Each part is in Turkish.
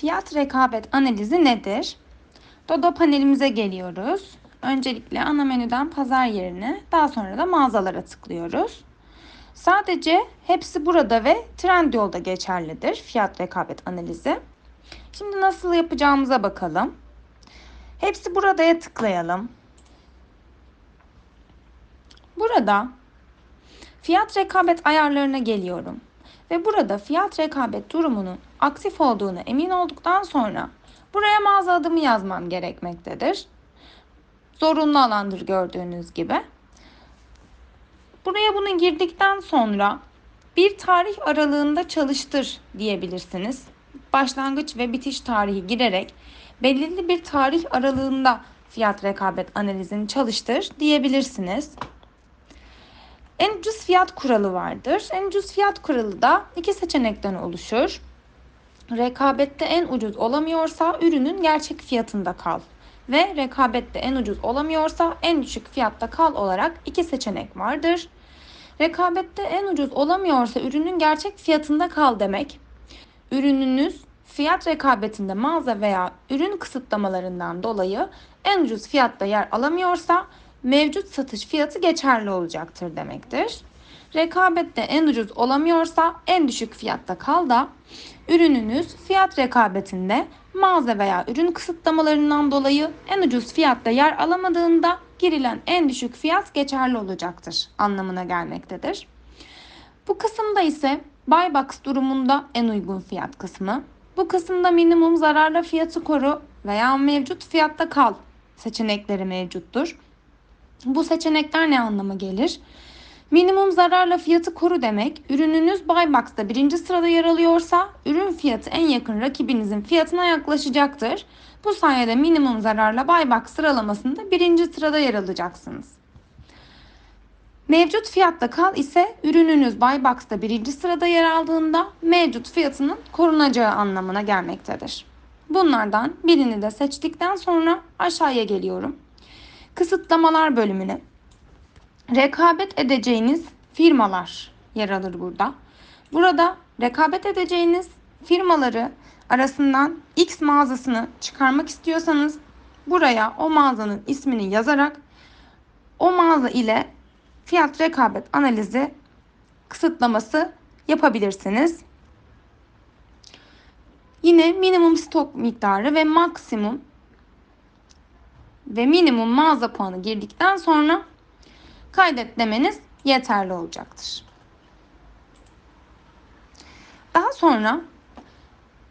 Fiyat rekabet analizi nedir? Dodo panelimize geliyoruz. Öncelikle ana menüden pazar yerine daha sonra da mağazalara tıklıyoruz. Sadece hepsi burada ve Trendyol'da geçerlidir fiyat rekabet analizi. Şimdi nasıl yapacağımıza bakalım. Hepsi buradaya tıklayalım. Burada fiyat rekabet ayarlarına geliyorum ve burada fiyat rekabet durumunun aktif olduğunu emin olduktan sonra buraya mağaza adımı yazmam gerekmektedir. Zorunlu alandır gördüğünüz gibi. Buraya bunu girdikten sonra bir tarih aralığında çalıştır diyebilirsiniz. Başlangıç ve bitiş tarihi girerek belirli bir tarih aralığında fiyat rekabet analizini çalıştır diyebilirsiniz. En ucuz fiyat kuralı vardır. En ucuz fiyat kuralı da iki seçenekten oluşur. Rekabette en ucuz olamıyorsa ürünün gerçek fiyatında kal ve rekabette en ucuz olamıyorsa en düşük fiyatta kal olarak iki seçenek vardır. Rekabette en ucuz olamıyorsa ürünün gerçek fiyatında kal demek. Ürününüz fiyat rekabetinde mağaza veya ürün kısıtlamalarından dolayı en ucuz fiyatta yer alamıyorsa mevcut satış fiyatı geçerli olacaktır demektir. Rekabette en ucuz olamıyorsa en düşük fiyatta kal da ürününüz fiyat rekabetinde mağaza veya ürün kısıtlamalarından dolayı en ucuz fiyatta yer alamadığında girilen en düşük fiyat geçerli olacaktır anlamına gelmektedir. Bu kısımda ise buy box durumunda en uygun fiyat kısmı. Bu kısımda minimum zararla fiyatı koru veya mevcut fiyatta kal seçenekleri mevcuttur. Bu seçenekler ne anlama gelir? Minimum zararla fiyatı koru demek, ürününüz buy box'ta birinci sırada yer alıyorsa ürün fiyatı en yakın rakibinizin fiyatına yaklaşacaktır. Bu sayede minimum zararla buy box sıralamasında birinci sırada yer alacaksınız. Mevcut fiyatta kal ise ürününüz buy box'ta birinci sırada yer aldığında mevcut fiyatının korunacağı anlamına gelmektedir. Bunlardan birini de seçtikten sonra aşağıya geliyorum. Kısıtlamalar bölümüne. Rekabet edeceğiniz firmalar yer alır burada. Burada rekabet edeceğiniz firmaları arasından X mağazasını çıkarmak istiyorsanız buraya o mağazanın ismini yazarak o mağaza ile fiyat rekabet analizi kısıtlaması yapabilirsiniz. Yine minimum stok miktarı ve maksimum ve minimum mağaza puanı girdikten sonra kaydet demeniz yeterli olacaktır. Daha sonra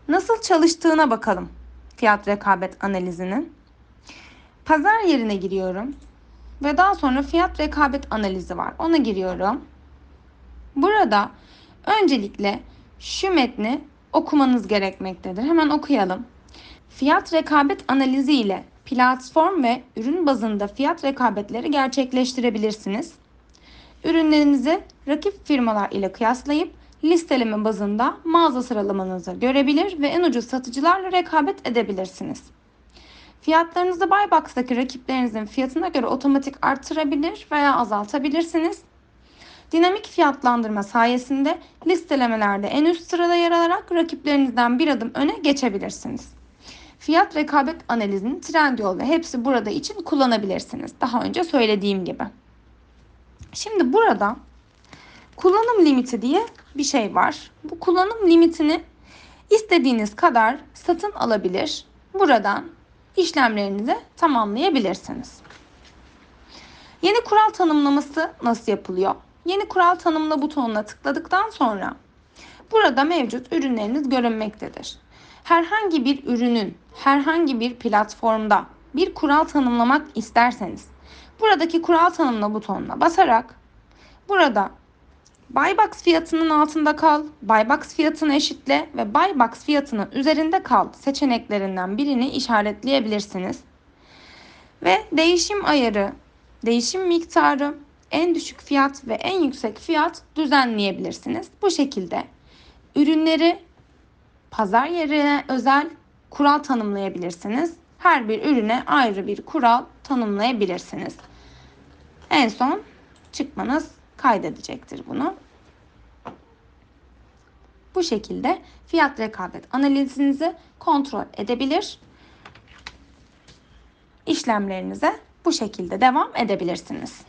nasıl çalıştığına bakalım fiyat rekabet analizinin. Pazar yerine giriyorum ve daha sonra fiyat rekabet analizi var. Ona giriyorum. Burada öncelikle şu metni okumanız gerekmektedir. Hemen okuyalım. Fiyat rekabet analizi ile platform ve ürün bazında fiyat rekabetleri gerçekleştirebilirsiniz. Ürünlerinizi rakip firmalar ile kıyaslayıp listeleme bazında mağaza sıralamanızı görebilir ve en ucuz satıcılarla rekabet edebilirsiniz. Fiyatlarınızı Buybox'taki rakiplerinizin fiyatına göre otomatik artırabilir veya azaltabilirsiniz. Dinamik fiyatlandırma sayesinde listelemelerde en üst sırada yer alarak rakiplerinizden bir adım öne geçebilirsiniz. Fiyat rekabet analizini Trendyol ve hepsi burada için kullanabilirsiniz. Daha önce söylediğim gibi. Şimdi burada kullanım limiti diye bir şey var. Bu kullanım limitini istediğiniz kadar satın alabilir. Buradan işlemlerinizi tamamlayabilirsiniz. Yeni kural tanımlaması nasıl yapılıyor? Yeni kural tanımla butonuna tıkladıktan sonra burada mevcut ürünleriniz görünmektedir. Herhangi bir ürünün herhangi bir platformda bir kural tanımlamak isterseniz buradaki kural tanımla butonuna basarak burada Buybox fiyatının altında kal, Buybox fiyatını eşitle ve Buybox fiyatının üzerinde kal seçeneklerinden birini işaretleyebilirsiniz. Ve değişim ayarı, değişim miktarı, en düşük fiyat ve en yüksek fiyat düzenleyebilirsiniz. Bu şekilde ürünleri pazar yerine özel kural tanımlayabilirsiniz. Her bir ürüne ayrı bir kural tanımlayabilirsiniz. En son çıkmanız kaydedecektir bunu. bu şekilde fiyat rekabet analizinizi kontrol edebilir. İşlemlerinize bu şekilde devam edebilirsiniz.